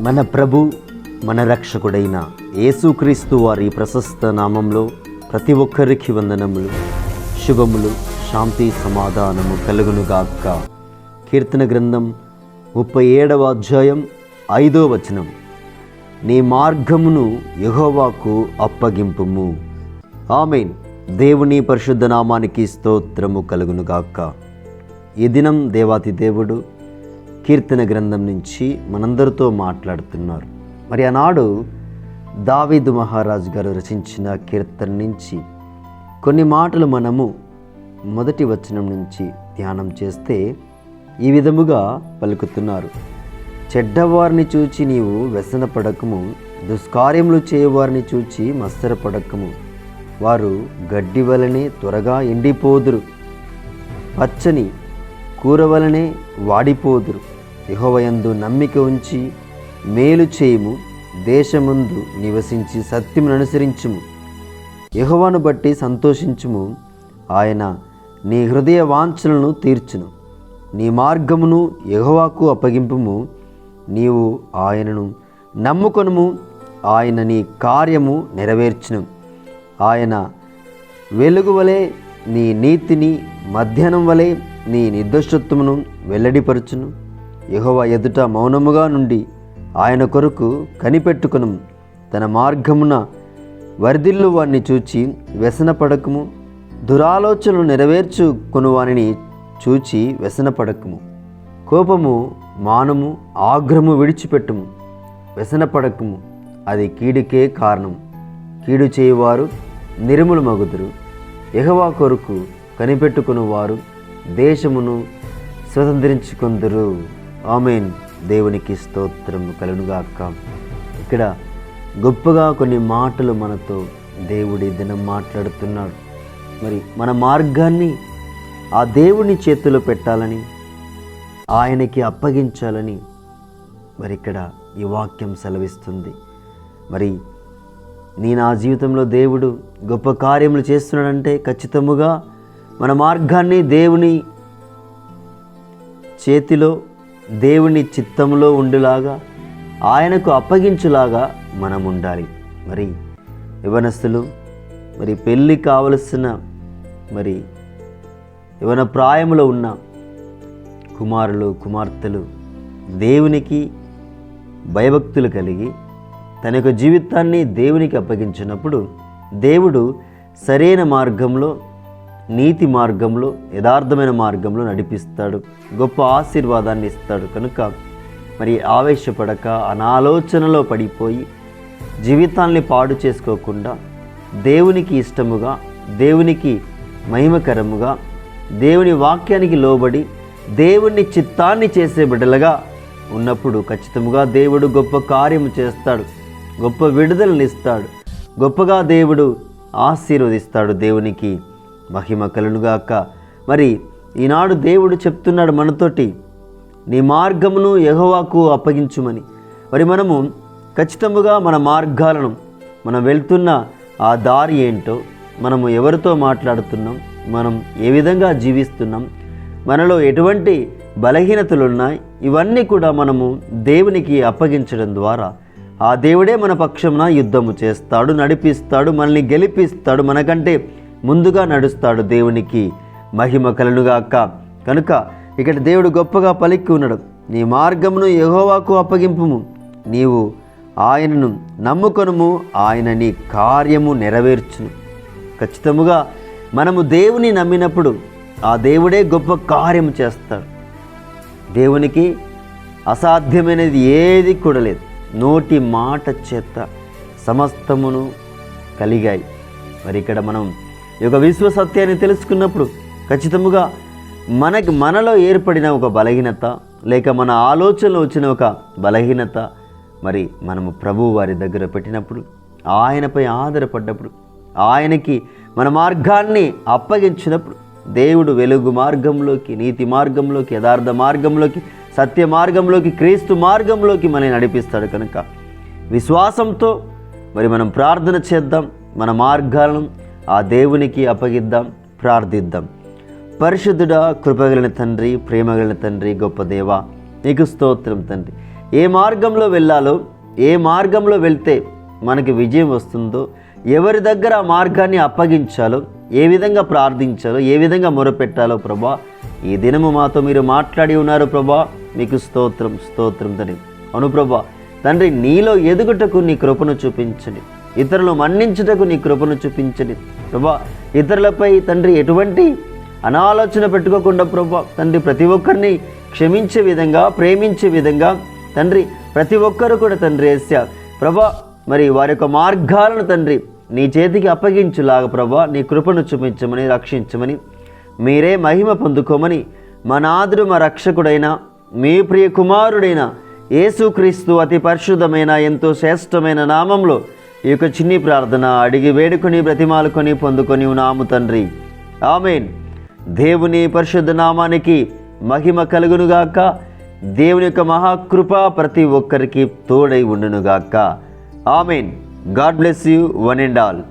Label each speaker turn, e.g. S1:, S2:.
S1: మన ప్రభు మన రక్షకుడైన యేసుక్రీస్తు వారి ప్రశస్త నామంలో ప్రతి ఒక్కరికి వందనములు శుభములు శాంతి సమాధానము కలుగునుగాక. కీర్తన గ్రంథం ముప్పై ఏడవ అధ్యాయం ఐదో వచనం. నీ మార్గమును యహోవాకు అప్పగింపుము. ఆమెన్. దేవుని పరిశుద్ధ నామానికి స్తోత్రము కలుగునుగాక. ఈ దినం దేవాతి దేవుడు కీర్తన గ్రంథం నుంచి మనందరితో మాట్లాడుతున్నారు. మరి ఆనాడు దావీదు మహారాజు గారు రచించిన కీర్తన నుంచి కొన్ని మాటలు మనము మొదటి వచనం నుంచి ధ్యానం చేస్తే ఈ విధముగా పలుకుతున్నారు. చెడ్డవారిని చూచి నీవు వ్యసనపడకము దుష్కార్యములు చేయవారిని చూచి మత్సరపడకము. వారు గడ్డి వలనే త్వరగా ఎండిపోదురు పచ్చని కూర వలనే వాడిపోదురు. యహోవయందు నమ్మిక ఉంచి మేలు చేయుము దేశముందు నివసించి సత్యమును అనుసరించుము. యెహోవాను బట్టి సంతోషించుము ఆయన నీ హృదయ వాంఛలను తీర్చును. నీ మార్గమును యహోవాకు అప్పగింపుము నీవు ఆయనను నమ్ముకొనుము ఆయన నీ కార్యము నెరవేర్చును. ఆయన వెలుగు వలె నీ నీతిని మధ్యాహ్నం వలె నీ నిర్దోషత్వమును వెల్లడిపరచును. యహోవ ఎదుట మౌనముగా నుండి ఆయన కొరకు కనిపెట్టుకును తన మార్గమున వరిదిల్లు వారిని చూచి వ్యసనపడకము. దురాలోచనలు నెరవేర్చుకుని వారిని చూచి వ్యసనపడకము. కోపము మానము ఆగ్రహము విడిచిపెట్టుము. వ్యసనపడకము. అది కీడుకే కారణం. కీడు చేయువారు నిర్ములు మగుదురు ఎహవా కొరకు కనిపెట్టుకుని వారు దేశమును స్వతంత్రించుకుందరు. ఆమెన్. దేవునికి స్తోత్రం కలునుగాక ఇక్కడ గొప్పగా కొన్ని మాటలు మనతో దేవుడి దినం మాట్లాడుతున్నాడు మరి మన మార్గాన్ని ఆ దేవుని చేతిలో పెట్టాలని ఆయనకి అప్పగించాలని మరి ఇక్కడ ఈ వాక్యం సెలవిస్తుంది. మరి నీ నా జీవితంలో దేవుడు గొప్ప కార్యములు చేస్తున్నాడంటే ఖచ్చితముగా మన మార్గాన్ని దేవుని చేతిలో దేవుని చిత్తంలో ఉండేలాగా ఆయనకు అప్పగించులాగా మనం ఉండాలి మరి యవనస్తులు మరి పెళ్ళి కావలసిన మరి యవన ప్రాయములో ఉన్న కుమారులు కుమార్తెలు దేవునికి భయభక్తులు కలిగి తన యొక్క జీవితాన్ని దేవునికి అప్పగించినప్పుడు దేవుడు సరైన మార్గంలో నీతి మార్గంలో యథార్థమైన మార్గంలో నడిపిస్తాడు. గొప్ప ఆశీర్వాదాన్ని ఇస్తాడు. కనుక మరి ఆవేశపడక అనాలోచనలో పడిపోయి జీవితాల్ని పాడు చేసుకోకుండా దేవునికి ఇష్టముగా దేవునికి మహిమకరముగా దేవుని వాక్యానికి లోబడి దేవుని చిత్తాన్ని చేసే బిడ్డలుగా ఉన్నప్పుడు ఖచ్చితంగా దేవుడు గొప్ప కార్యము చేస్తాడు. గొప్ప విడుదలనిస్తాడు గొప్పగా దేవుడు ఆశీర్వదిస్తాడు దేవునికి. మహిమ కలునుగాక. మరి ఈనాడు దేవుడు చెప్తున్నాడు మనతోటి నీ మార్గమును యహోవాకు అప్పగించుమని. మరి మనము ఖచ్చితముగా మన మార్గాలను మనం వెళ్తున్న ఆ దారి ఏంటో మనము ఎవరితో మాట్లాడుతున్నాం మనం ఏ విధంగా జీవిస్తున్నాం మనలో ఎటువంటి బలహీనతలు ఉన్నాయి ఇవన్నీ కూడా మనము దేవునికి అప్పగించడం ద్వారా ఆ దేవుడే మన పక్షమున యుద్ధము చేస్తాడు నడిపిస్తాడు మనల్ని గెలిపిస్తాడు మనకంటే ముందుగా నడుస్తాడు దేవునికి మహిమ కలనుగాక కనుక ఇక్కడ దేవుడు గొప్పగా పలికి ఉన్నాడు. నీ మార్గమును యహోవాకు అప్పగింపుము. నీవు ఆయనను నమ్ముకొనుము. ఆయన నీ కార్యము నెరవేర్చును. ఖచ్చితముగా మనము దేవుని నమ్మినప్పుడు ఆ దేవుడే గొప్ప కార్యం చేస్తాడు. దేవునికి అసాధ్యమైనది ఏది కూడా లేదు. నోటి మాట చేత సమస్తమును కలిగాయి. మరి ఇక్కడ మనం ఈ యొక్క విశ్వ సత్యాన్ని తెలుసుకున్నప్పుడు ఖచ్చితముగా మనకి మనలో ఏర్పడిన ఒక బలహీనత లేక మన ఆలోచనలో వచ్చిన ఒక బలహీనత మరి మనము ప్రభు వారి దగ్గర పెట్టినప్పుడు ఆయనపై ఆధారపడ్డప్పుడు ఆయనకి మన మార్గాన్ని అప్పగించినప్పుడు దేవుడు వెలుగు మార్గంలోకి నీతి మార్గంలోకి యథార్థ మార్గంలోకి సత్య మార్గంలోకి క్రీస్తు మార్గంలోకి మనల్ని నడిపిస్తాడు కనుక విశ్వాసంతో మరి మనం ప్రార్థన చేద్దాం మన మార్గాలను ఆ దేవునికి అప్పగిద్దాం ప్రార్థిద్దాం. పరిశుద్ధుడా కృపగలిన తండ్రి ప్రేమగలిన తండ్రి గొప్ప దేవ నీకు స్తోత్రం తండ్రి. ఏ మార్గంలో వెళ్ళాలో ఏ మార్గంలో వెళ్తే మనకి విజయం వస్తుందో ఎవరి దగ్గర ఆ మార్గాన్ని అప్పగించాలో ఏ విధంగా ప్రార్థించాలో ఏ విధంగా మొరపెట్టాలో ప్రభా ఈ దినము మాతో మీరు మాట్లాడి ఉన్నారు ప్రభా మీకు స్తోత్రం స్తోత్రం తండ్రి. అను ప్రభా తండ్రి నీలో ఎదుగుటకు నీ కృపను చూపించండి. ఇతరులు మన్నించుటకు నీ కృపను చూపించని. ప్రభా ఇతరులపై తండ్రి ఎటువంటి అనాలోచన పెట్టుకోకుండా ప్రభా తండ్రి ప్రతి ఒక్కరిని క్షమించే విధంగా ప్రేమించే విధంగా తండ్రి ప్రతి ఒక్కరు కూడా తండ్రి ఏసా ప్రభా మరి వారి యొక్క మార్గాలను తండ్రి నీ చేతికి అప్పగించులాగా ప్రభా నీ కృపను చూపించమని రక్షించమని మీరే మహిమ పొందుకోమని మా నాదుడు మా రక్షకుడైన మీ ప్రియ కుమారుడైన యేసుక్రీస్తు అతి పరిశుద్ధమైన ఎంతో శ్రేష్టమైన నామంలో ఈ యొక్క చిన్ని ప్రార్థన అడిగి వేడుకొని బ్రతిమాలుకొని పొందుకొని ఉన్నాము తండ్రి. ఆమెన్. దేవుని పరిశుద్ధ నామానికి మహిమ కలుగునుగాక. దేవుని యొక్క మహాకృప ప్రతి ఒక్కరికి తోడై ఉండునుగాక. Amen. God bless you one and all.